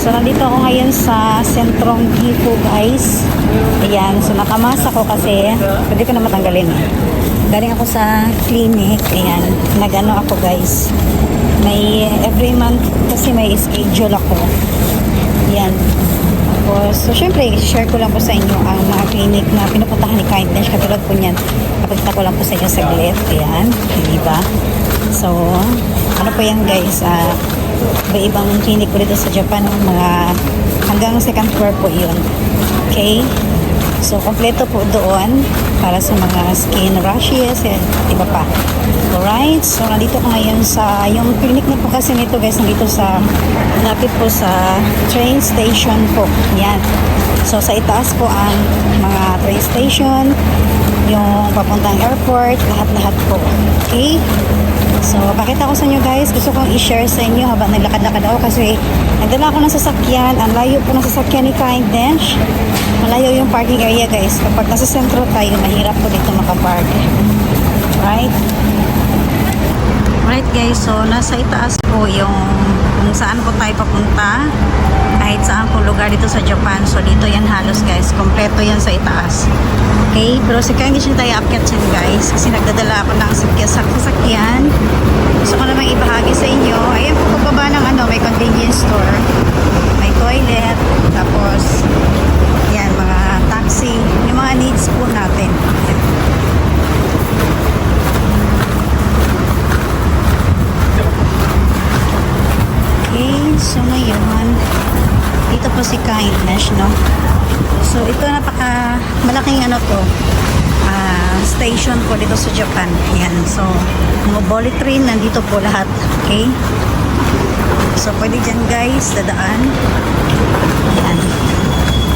So, nandito ako ngayon sa sentrong Gifu guys. Ayan. So, nakamasa ko kasi pwede ko na matanggalin. Galing ako sa clinic. Ayan. Nagano ako guys. May every month kasi may schedule ako. Ayan. Tapos, so syempre, share ko lang po sa inyo ang mga clinic na pinupuntahan ni Kindness. Katulad po niyan, kapagta ko lang po sa inyo saglit. Ayan, di ba? So, ano po yan guys, ah, iba-ibang clinic po dito sa Japan, mga hanggang second floor po yun. Okay? So, kompleto po doon para sa mga skin rashes, eh, iba pa. Alright, so nandito ko ngayon sa, yung clinic na po kasi nito guys, nandito sa, lapit po sa train station po. Yan. So, sa itaas po ang mga train station, yung papuntang airport, lahat-lahat po. Okay? So, pakita ko sa inyo guys, gusto kong i-share sa inyo habang naglakad-lakad ako kasi nagdala ako ng sasakyan, ang layo po ng sasakyan ni Kindness. Malayo yung parking area guys. Kapag nasa sentro tayo, mahirap po dito makapark. Right? Right guys, so nasa itaas po yung kung saan po tayo papunta. Kahit saan po lugar dito sa Japan. So dito yan halos guys. Kompleto yan sa itaas. Okay? Pero kaya hindi siya tayo akyat yan guys. Kasi nagdadala ako ng sakya sa sasakyan. Gusto ko namang ibahagi sa inyo. Ayan po pagbaba ng ano, may convenience store. May toilet. Tapos, yan, mga taxi. Yung mga needs po natin. Okay, so ngayon, dito po si Kindness, no? So ito napaka malaking ano to, ah, station po dito sa Japan. Yan, so mga bullet train nandito po lahat, okay? So pwede dyan guys, dadaan. Yan.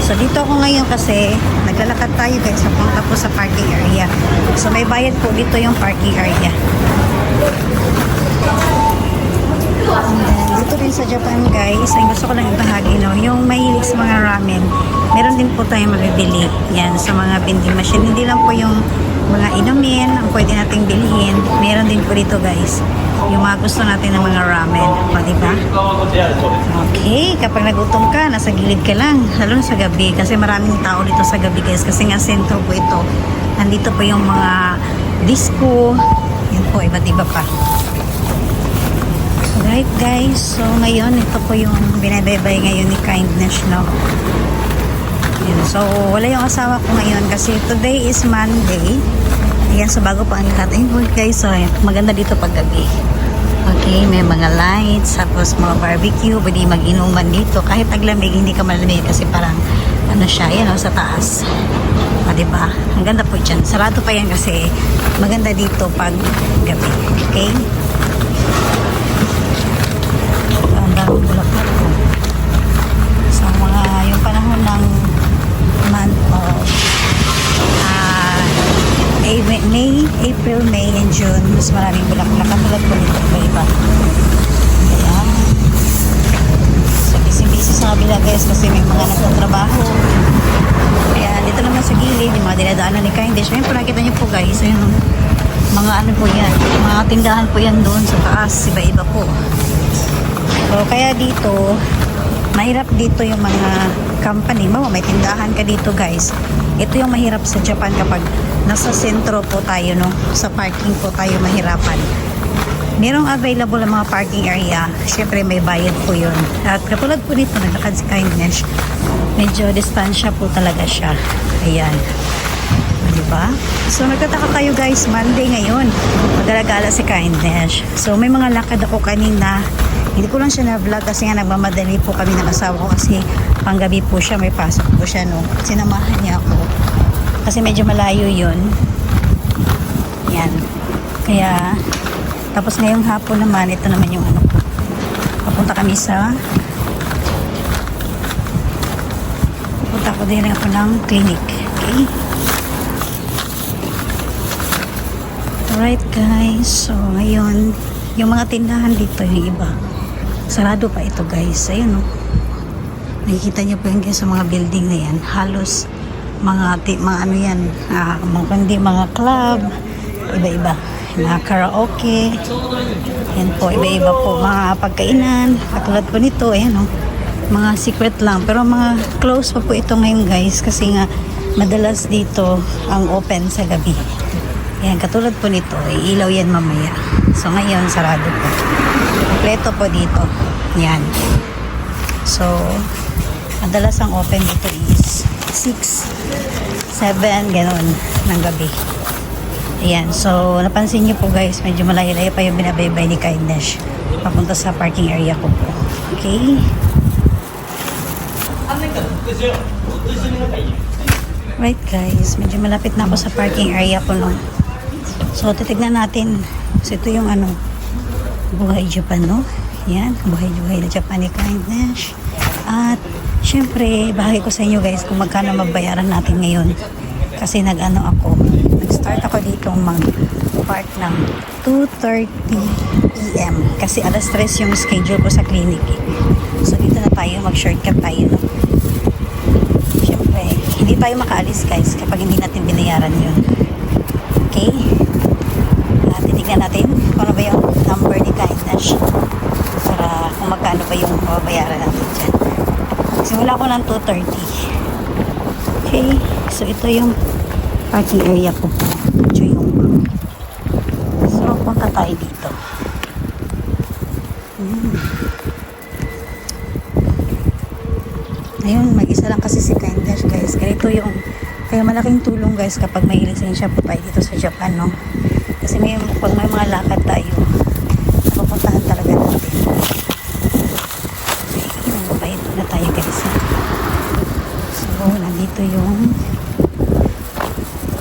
So dito ako ngayon kasi naglalakad tayo guys papunta po sa parking area. So may bayad po dito yung parking area. And dito rin sa Japan guys, ay gusto ko lang ibahagi no, yung mahilig sa mga ramen, meron din po tayong mabibili yan sa mga vending machine. Hindi lang po yung mga inumin ang pwede nating bilhin. Meron din po dito guys, yung mga gusto natin ng mga ramen. O, diba? Okay, kapag nagutom ka, nasa gilid ka lang, lalo sa gabi, kasi maraming tao dito sa gabi guys, kasi nga sentro po ito. Nandito po yung mga disco, yan po, iba't iba pa. Alright guys, so ngayon ito po yung binabaybay ngayon ni Kindness, no? Yun, so wala yung asawa ko ngayon kasi today is Monday. Ayan, so bago pa ang lahat. Ayun guys, so maganda dito pag gabi. Okay, may mga lights, tapos mga barbecue, pwede mag-inuman dito. Kahit taglamig, hindi ka malamig kasi parang ano siya, yan o, sa taas. Ah, diba? Ang ganda po dyan. Sarado pa yan kasi maganda dito pag gabi. Okay? Daming bulaklak ko. Sa mga yung panahon ng month of A- May, April, May, and June, mas maraming bulaklak. Katulad po nito, iba-iba. Kaya, so busy-busy sa kabila guys kasi may mga nagtatrabaho. Kaya dito naman sa gilid, yung mga dinadaanan ni Kindness. Ayun po, nakita niyo po guys, ayun, mga ano po yan, mga tindahan po yan doon sa taas, iba-iba po. So, kaya dito, mahirap dito yung mga company. Mo, may tindahan ka dito, guys. Ito yung mahirap sa Japan kapag nasa sentro po tayo, no? Sa parking po tayo mahirapan. Merong available ang mga parking area. Siyempre, may bayad po yun. At katulad po nito, naglakad si Kindness. Medyo distansya po talaga siya. Ayan. Diba? So, nagtataka tayo guys, Monday ngayon. Magalagala si Kindness. So, may mga lakad ako kanina. Hindi ko lang siya na-vlog kasi nga nagmamadali po kami ng asawa ko kasi panggabi po siya, may pasok po siya, no? Sinamahan niya ako. Kasi medyo malayo yun. Yan. Kaya, tapos ngayong hapon naman, ito naman yung ano ko. Papunta kami sa Papunta ko din ako ng clinic. Okay? Alright guys, so ngayon, yung mga tindahan dito, yung iba, sarado pa ito guys. Ayun o. Nakikita niyo po yung sa mga building na yan. Halos mga mga ano yan, ah, mga kundi mga club, iba-iba. Mga karaoke, yan po, iba-iba po. Mga pagkainan, katulad po nito, ayan oh, mga secret lang. Pero mga close pa po ito ngayon guys, kasi nga madalas dito ang open sa gabi. Yan, katulad po nito, ilaw yan mamaya. So ngayon, sarado po. Kompleto po dito. Yan. So, madalas ang open dito is 6, 7, ganun, ng gabi. Ayan, so napansin niyo po guys, medyo malayo-layo pa yung binabaybay ni Kindness papunta sa parking area ko po. Okay? Right guys, medyo malapit na ako sa parking area ko no. So titignan natin. So ito yung ano, buhay Japan no. Yan, buhay-buhay na Japan ni Kindness. At syempre, bahagi ko sa inyo guys kung magkano mabayaran natin ngayon. Kasi nag-ano ako, nag-start ako dito mag-park ng 2.30 p.m. Kasi alas 3 yung schedule ko sa clinic eh. So dito na tayo, mag-shortcut tayo no. Siyempre, hindi tayo makaalis guys kapag hindi natin binayaran yun. Okay? Uh, titignan natin kung ano ba yung kindness para kung magkano ba yung mababayaran natin dyan. Simula ko ng 2.30. Okay? So, ito yung parking area ko. Ito yung So, punta tayo dito. Hmm. Ayun, mag-isa lang kasi si Kindness, guys. Ganito yung, kaya malaking tulong, guys, kapag may lisensya po tayo dito sa Japan, no? Kasi may, pag may mga lakad tayo, napupuntahan talaga natin. Okay, magbayad na tayo, guys. ha? So, nandito yung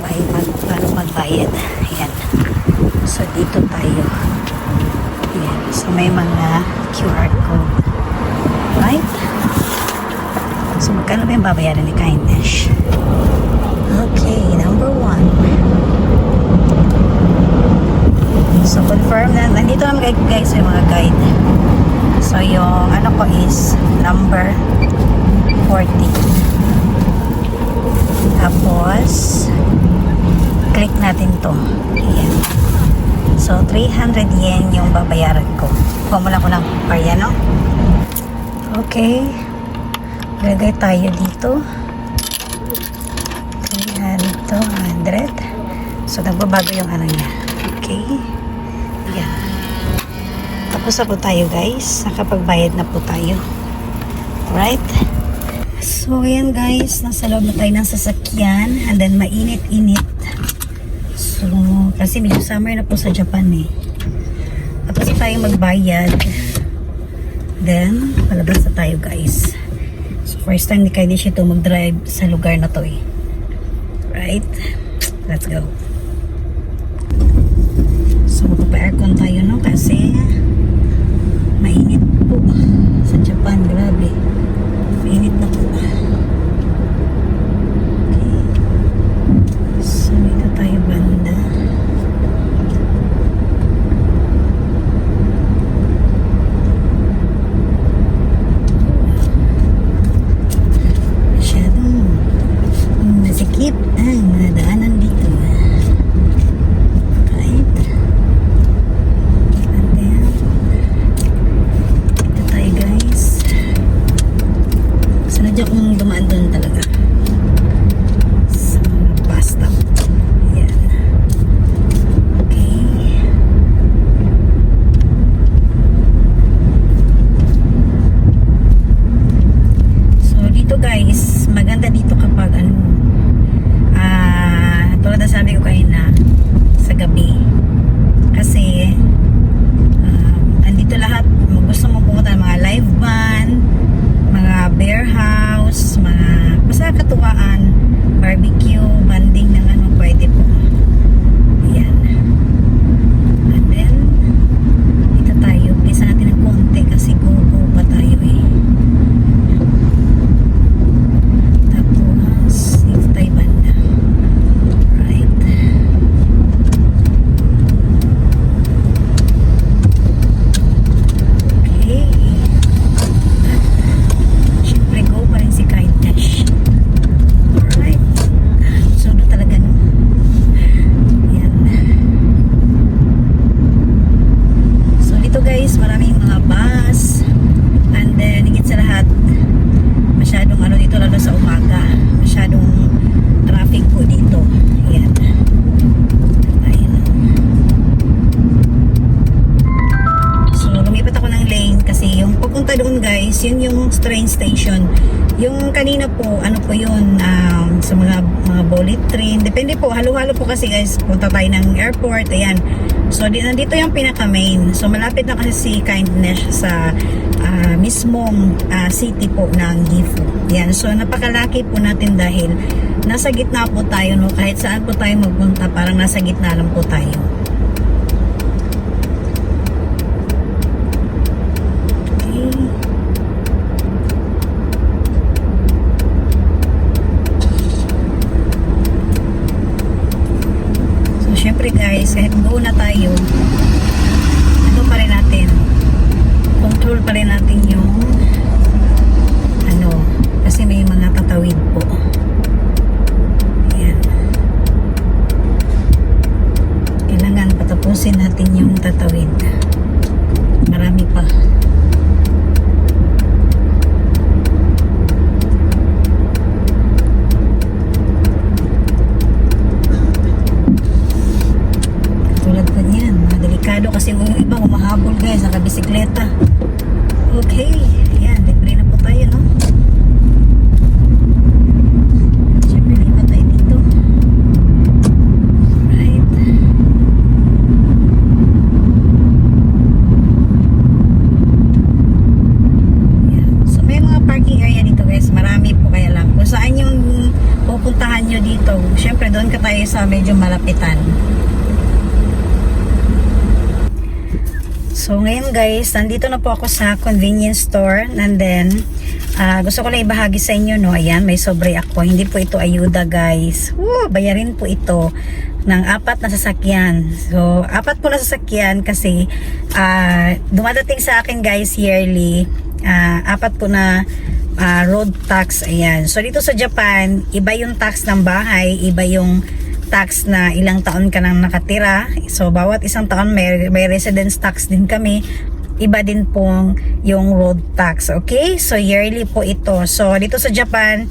bayad, mag, paano magbayad. Ayan. So, dito tayo. Ayan. So, may mga QR code. Right? So, magkano ba yung babayaran ni Kindness? Okay, number one. So, confirm na. Nandito naman guys yung mga guide. So, yung ano ko is number 40. Tapos, click natin to. Ayan. So, 300 yen yung babayaran ko. Pumula ko ng parya, no? Okay. Lagay tayo dito. 300. So, nagbabago yung ano niya. Okay. Yan. Tapos na po tayo guys. Nakapagbayad na po tayo. Right? So, ayan guys. Nasa loob na tayo ng sasakyan. And then, mainit-init. So, kasi medyo summer na po sa Japan eh. Tapos tayo magbayad. Then, palabas na tayo guys. So, first time ni Kaidish ito mag-drive sa lugar na to eh. Right? Let's go. So, magpa-aircon tayo no kasi mainit po sa Japan. Grabe. Mainit po, halo-halo po kasi guys, punta tayo ng airport, ayan. So, di, nandito yung pinaka-main. So, malapit na kasi si Kindness sa ah, mismong ah, city po ng Gifu. Yan. So, napakalaki po natin dahil nasa gitna po tayo, no? Kahit saan po tayo magpunta, parang nasa gitna lang po tayo. Okay. So, syempre guys, kahit buo na tayo, ano pa rin natin, control pa rin natin yung ano, kasi may mga tatawid po. Ayan. Kailangan patapusin natin yung tatawid. Marami pa. Tulad po niyan, mga delikado kasi yung humahabol guys, nakabisikleta. Okay, ayan, libre na po tayo, no? Siyempre, tayo dito. Right. So, may mga parking area dito guys, marami po kaya lang. Saan yung pupuntahan nyo dito, syempre doon ka tayo sa medyo malapitan. So ngayon guys, nandito na po ako sa convenience store and then ah, gusto ko lang ibahagi sa inyo no, ayan may sobre ako, hindi po ito ayuda guys. Woo, bayarin po ito ng apat na sasakyan. So apat po na sasakyan kasi ah, dumadating sa akin guys yearly ah, apat po na ah, road tax, ayan. So dito sa Japan, iba yung tax ng bahay, iba yung tax na ilang taon ka nang nakatira. So, bawat isang taon may, may residence tax din kami. Iba din pong yung road tax. Okay? So, yearly po ito. So, dito sa Japan,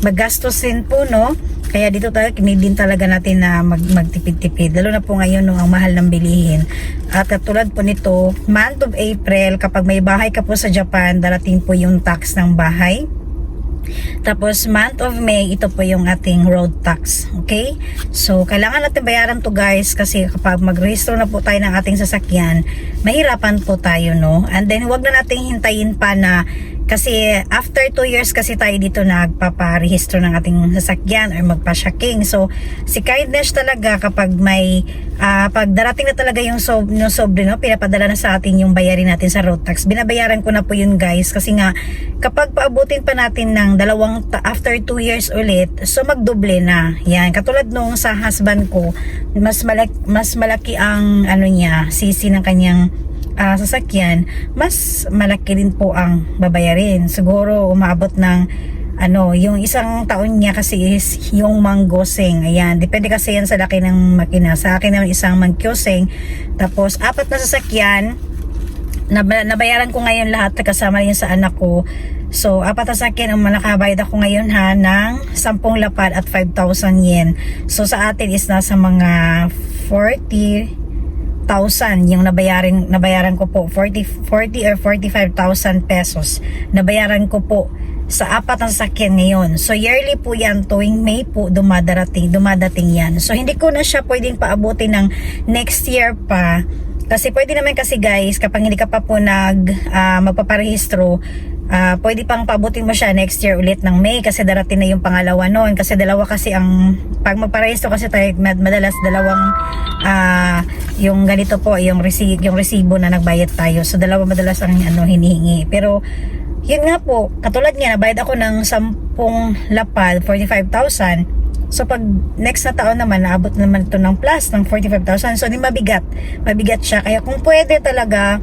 magastos din po, no? Kaya dito tayo, kinidin talaga natin na mag, magtipid-tipid. Lalo na po ngayon nung ang mahal ng bilihin. At katulad po nito, month of April, kapag may bahay ka po sa Japan, darating po yung tax ng bahay. Tapos month of May, ito po yung ating road tax. Okay? So, kailangan natin bayaran to guys kasi kapag mag-register na po tayo ng ating sasakyan, mahirapan po tayo, no? And then, wag na nating hintayin pa na kasi after 2 years kasi tayo dito nagpaparehistro ng ating sasakyan or magpa-shocking. So, si kindness talaga kapag may ah, pag darating na talaga yung, sob, yung sobre, no, pinapadala na sa atin yung bayarin natin sa road tax. Binabayaran ko na po yun guys kasi nga kapag paabutin pa natin ng dalawang after 2 years ulit, so magdoble na. Yan, katulad nung sa husband ko, mas malaki, mas malaki ang ano niya, sisi ng kanyang ah, sasakyan, mas malaki din po ang babayarin. Siguro umabot ng ano, yung isang taon niya kasi is yung manggoseng. Ayan, depende kasi yan sa laki ng makina. Sa akin naman isang mangkyoseng. Tapos, apat na sasakyan, Nab- nabayaran ko ngayon lahat kasama yun sa anak ko. So, apat na sasakyan ang nakabayad ako ngayon ha ng 10 lapad at 5,000 yen. So, sa atin is nasa mga 40,000 yung nabayaran, nabayaran ko po. 40, 40 or 45,000 pesos. Nabayaran ko po sa apat na sasakyan ngayon. So yearly po yan tuwing May po dumadarating, dumadating yan. So hindi ko na siya pwedeng paabutin ng next year pa kasi pwede naman kasi guys kapag hindi ka pa po nag ah, magpaparehistro ah, pwede pang paabutin mo siya next year ulit ng May kasi darating na yung pangalawa noon. Kasi dalawa kasi ang pag magparehistro kasi tayo mad- madalas dalawang ah, yung ganito po yung resi yung resibo na nagbayad tayo. So dalawa madalas ang ano hinihingi. Pero yun nga po, katulad nga, nabayad ako ng 10 lapad, 45,000. So pag next na taon naman, naabot naman ito ng plus ng 45,000. So di mabigat. Mabigat siya. Kaya kung pwede talaga,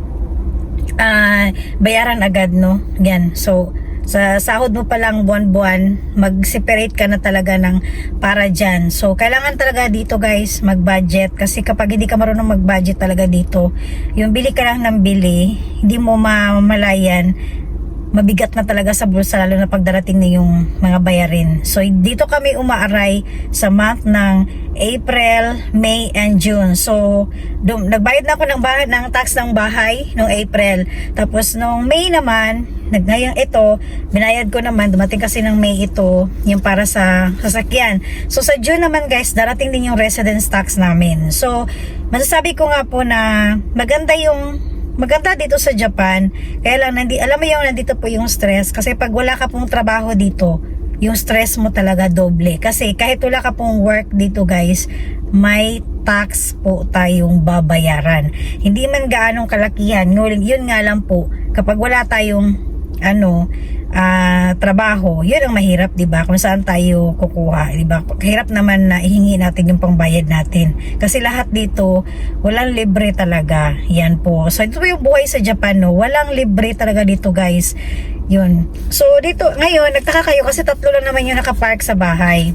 ah bayaran agad, no? Yan. So, sa sahod mo pa lang buwan-buwan, mag-separate ka na talaga ng para dyan. So, kailangan talaga dito guys, mag-budget. Kasi kapag hindi ka marunong mag-budget talaga dito, yung bili ka lang ng bili, hindi mo mamalayan, mabigat na talaga sa bulsa lalo na pagdarating na yung mga bayarin. So dito kami umaaray sa month ng April, May, and June. So dum, nagbayad na ako ng, bahay, ng tax ng bahay noong April. Tapos noong May naman, nag ngayong ito, binayad ko naman, dumating kasi ng May ito, yung para sa sasakyan. So sa June naman guys, darating din yung residence tax namin. So masasabi ko nga po na maganda yung maganda dito sa Japan. Kaya lang, nandi, alam mo yung nandito po yung stress. Kasi pag wala ka pong trabaho dito, yung stress mo talaga doble. Kasi kahit wala ka pong work dito guys, may tax po tayong babayaran. Hindi man gaanong kalakihan. Yun nga lang po, kapag wala tayong ano, ah, trabaho, yun ang mahirap, 'di ba? Kung saan tayo kukuha, 'di ba? Hirap naman na ihingi natin yung pangbayad natin. Kasi lahat dito walang libre talaga. Yan po. So ito yung buhay sa Japan, no. Walang libre talaga dito, guys. Yun. So dito ngayon nagtaka kayo kasi tatlo lang naman yung nakapark sa bahay.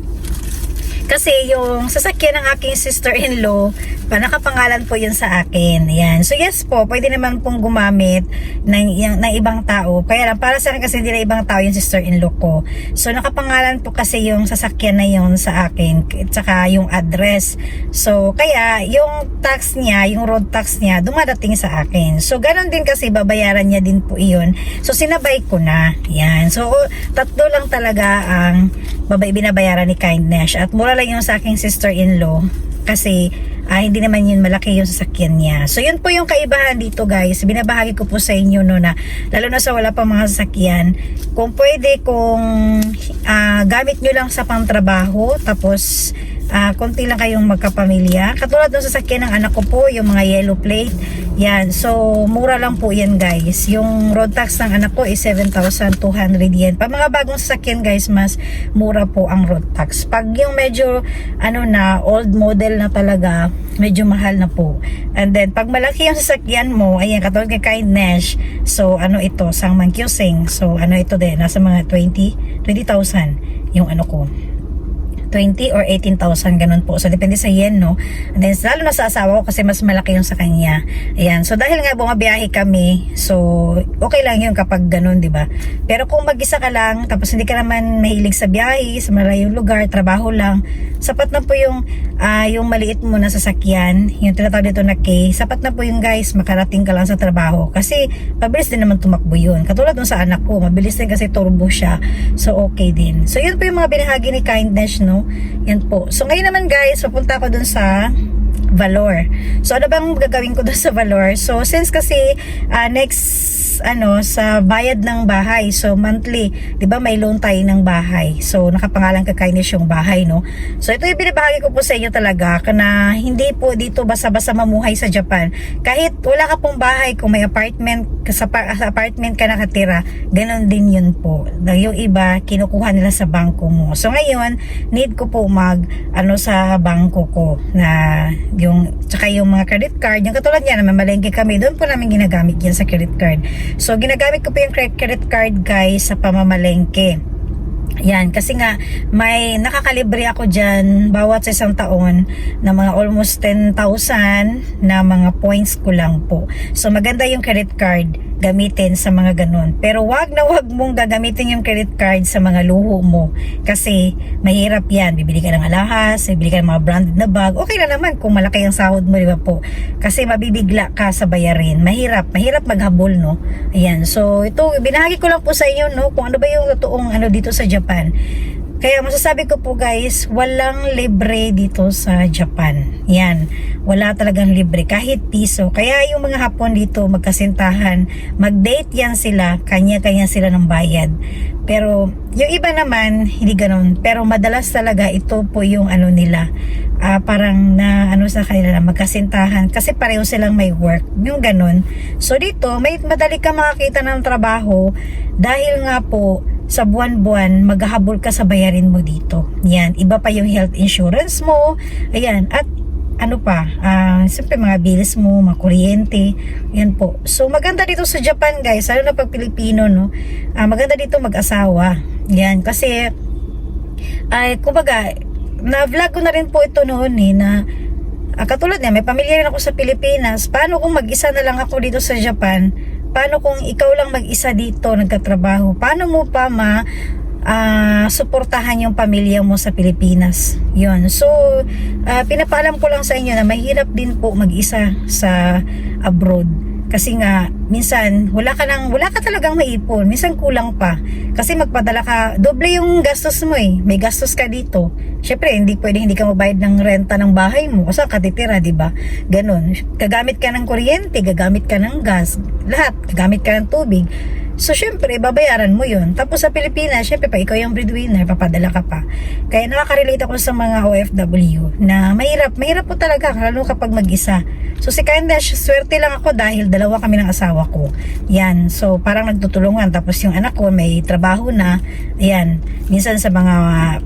Kasi yung sasakyan ng aking sister-in-law, pa nakapangalan po yun sa akin. Yan. So yes po, pwede naman pong gumamit ng, yung, ng ibang tao. Kaya lang, para sa akin kasi hindi na ibang tao yung sister-in-law ko. So nakapangalan po kasi yung sasakyan na yun sa akin, at saka yung address. So kaya yung tax niya, yung road tax niya, dumadating sa akin. So ganun din kasi babayaran niya din po iyon. So sinabay ko na. Yan. So tatlo lang talaga ang babay binabayaran ni Kindness at mura lang yung sa aking sister-in-law kasi ah, hindi naman yun malaki yung sasakyan niya. So yun po yung kaibahan dito guys. Binabahagi ko po sa inyo no na lalo na sa wala pa mga sasakyan. Kung pwede kung ah, gamit nyo lang sa pangtrabaho tapos ah, konti lang kayong magkapamilya. Katulad ng sasakyan ng anak ko po, yung mga yellow plate. Yan. So, mura lang po yan guys. Yung road tax ng anak ko is 7,200 yen. Pag mga bagong sasakyan guys, mas mura po ang road tax. Pag yung medyo, ano na, old model na talaga, medyo mahal na po. And then, pag malaki yung sasakyan mo, ayan, katulad kay Kindness, so, ano ito, sang Mankyusing. So, ano ito din, nasa mga 20, 20,000 yung ano ko. 20 or 18,000 ganun po. So depende sa yen no. And then lalo na sa asawa ko kasi mas malaki yung sa kanya. Ayan. So dahil nga bumabiyahe kami, so okay lang yun kapag ganun, 'di ba? Pero kung mag-isa ka lang tapos hindi ka naman mahilig sa biyahe, sa malayong lugar, trabaho lang, sapat na po yung ah, yung maliit mo na sasakyan, yung tinatawag dito na K, sapat na po yung guys, makarating ka lang sa trabaho. Kasi mabilis din naman tumakbo yun. Katulad dun sa anak ko, mabilis din kasi turbo siya. So okay din. So yun po yung mga binahagi ni Kindness, no? Yan po. So ngayon naman guys, papunta ako dun sa Valor. So ano bang gagawin ko dun sa Valor? So since kasi ah, next ano sa bayad ng bahay. So monthly, 'di ba may loan tayo ng bahay. So nakapangalan ka kindness yung bahay, no? So ito yung binabahagi ko po sa inyo talaga na hindi po dito basta-basta mamuhay sa Japan. Kahit wala ka pong bahay, kung may apartment sa, sa apartment ka nakatira, ganun din yun po. Yung iba kinukuha nila sa bangko mo. So ngayon, need ko po mag ano sa bangko ko na yung tsaka yung mga credit card, yung katulad niya na mamalengke kami, doon po namin ginagamit yan sa credit card. So ginagamit ko po yung cre- credit card guys sa pamamalengke. Yan, kasi nga may nakakalibre ako dyan bawat sa isang taon na mga almost 10,000 na mga points ko lang po. So maganda yung credit card gamitin sa mga ganun. Pero wag na wag mong gagamitin yung credit card sa mga luho mo kasi mahirap yan. Bibili ka ng alahas, bibili ka ng mga branded na bag. Okay na naman kung malaki ang sahod mo, di ba po? Kasi mabibigla ka sa bayarin. Mahirap, mahirap maghabol, no? Ayan. So, ito, binahagi ko lang po sa inyo, no? Kung ano ba yung totoong ano dito sa Japan. Kaya masasabi ko po guys, walang libre dito sa Japan. Yan, wala talagang libre kahit piso. Kaya yung mga Hapon dito magkasintahan, mag-date yan sila, kanya-kanya sila ng bayad. Pero yung iba naman, hindi ganun. Pero madalas talaga ito po yung ano nila, ah, parang na ano sa kanila magkasintahan kasi pareho silang may work. Yung ganun. So dito, may madali ka makakita ng trabaho dahil nga po sa buwan-buwan, maghahabol ka sa bayarin mo dito. Yan, iba pa yung health insurance mo. Ayan, at ano pa, ah, siyempre mga bills mo, mga kuryente, yan po. So, maganda dito sa Japan, guys, lalo na pag Pilipino, no? Ah, maganda dito mag-asawa. Yan, kasi, ay, kumbaga, na-vlog ko na rin po ito noon, eh, na, ah, katulad niya, may pamilya rin ako sa Pilipinas. Paano kung mag-isa na lang ako dito sa Japan? paano kung ikaw lang mag-isa dito nagtatrabaho? Paano mo pa ma ah, suportahan yung pamilya mo sa Pilipinas? Yun. So, ah, pinapaalam ko lang sa inyo na mahirap din po mag-isa sa abroad. Kasi nga, minsan, wala ka nang, wala ka talagang maipon. Minsan kulang pa. Kasi magpadala ka, doble yung gastos mo eh. May gastos ka dito. Syempre, hindi pwede hindi ka mabayad ng renta ng bahay mo. Kasi katitira, di ba? Ganon. Gagamit ka ng kuryente, gagamit ka ng gas, lahat. Gagamit ka ng tubig. So, syempre, babayaran mo yun. Tapos sa Pilipinas, syempre pa, ikaw yung breadwinner, papadala ka pa. Kaya nakaka-relate ako sa mga OFW na mahirap, mahirap po talaga, lalo kapag mag-isa. So, si Kindash, swerte lang ako dahil dalawa kami ng asawa ko. Yan. So, parang nagtutulungan. Tapos yung anak ko may trabaho na. Ayan. Minsan sa mga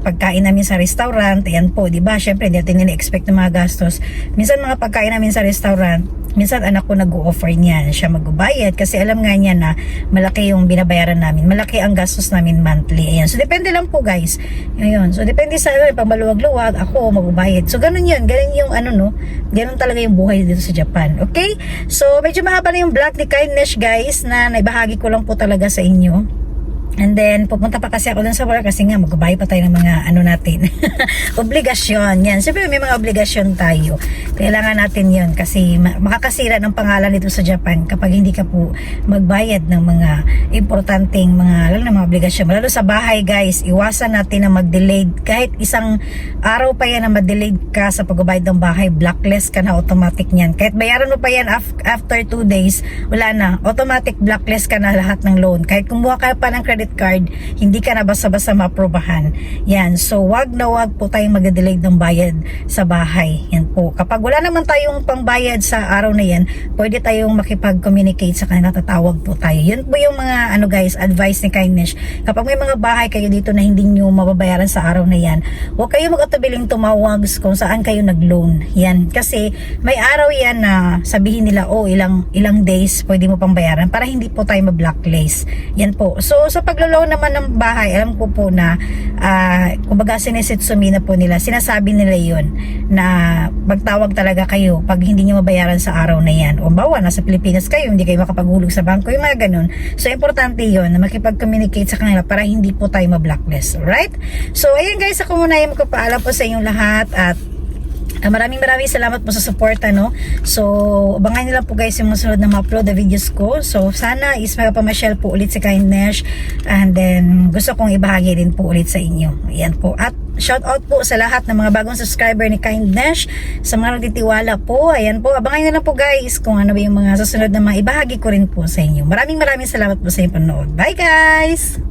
pagkain namin sa restaurant, ayan po, di ba? Syempre, hindi natin nila-expect ng mga gastos. Minsan mga pagkain namin sa restaurant, minsan anak ko nag-o-offer niyan siya magbabayad kasi alam nga niya na malaki yung binabayaran namin malaki ang gastos namin monthly. Ayan. So depende lang po guys. Ayun. So depende sa ano pag maluwag-luwag ako magbabayad. So ganun yun. Ganun yung ano no? Ganun talaga yung buhay dito sa Japan. Okay? So medyo mahaba na yung vlog ni Kindness guys na naibahagi ko lang po talaga sa inyo And then, pupunta pa kasi ako dun sa work kasi nga magbabayad pa tayo ng mga ano natin. obligasyon. Yan. Siyempre may mga obligasyon tayo. Kailangan natin yon kasi ma- makakasira ng pangalan dito sa Japan kapag hindi ka po magbayad ng mga importanteng mga, lalo na mga obligasyon. Lalo sa bahay guys, iwasan natin na mag-delayed. Kahit isang araw pa yan na ma-delayed ka sa pagbabayad ng bahay, blacklist ka na automatic niyan. Kahit bayaran mo pa yan af- after 2 days, wala na. Automatic blacklist ka na lahat ng loan. Kahit kumuha ka pa ng credit card, hindi ka na basta-basta maprobahan. Yan. So, wag na wag po tayong mag-delay ng bayad sa bahay. Yan po. Kapag wala naman tayong pangbayad sa araw na yan, pwede tayong makipag-communicate sa kanila, tatawag po tayo. Yan po yung mga, ano guys, advice ni Kindness. Kapag may mga bahay kayo dito na hindi nyo mababayaran sa araw na yan, huwag kayo mag-atubiling tumawag kung saan kayo nag-loan. Yan. Kasi, may araw yan na sabihin nila, oh, ilang, ilang days pwede mo pang bayaran para hindi po tayo ma-blacklist. Yan po. So, sa paglo-loan naman ng bahay, alam ko po na, ah, kumbaga sinesitsumi na po nila, sinasabi nila yon na magtawag talaga kayo pag hindi nyo mabayaran sa araw na yan. O bawa, nasa Pilipinas kayo, hindi kayo makapaghulog sa bangko, yung mga ganun. So, importante yon na makipag-communicate sa kanila para hindi po tayo ma-blacklist. Alright? So, ayun guys, ako muna yung magpapaalam po sa inyong lahat at Uh, maraming maraming salamat po sa support ano. So, abangan nila po guys yung mga na ma-upload na videos ko. So, sana is magpamashare po ulit si Kindness and then gusto kong ibahagi din po ulit sa inyo. Ayan po. At shout out po sa lahat ng mga bagong subscriber ni Kindness sa mga nagtitiwala po ayan po abangan nyo lang po guys kung ano ba yung mga susunod na maibahagi ko rin po sa inyo maraming maraming salamat po sa inyong panood bye guys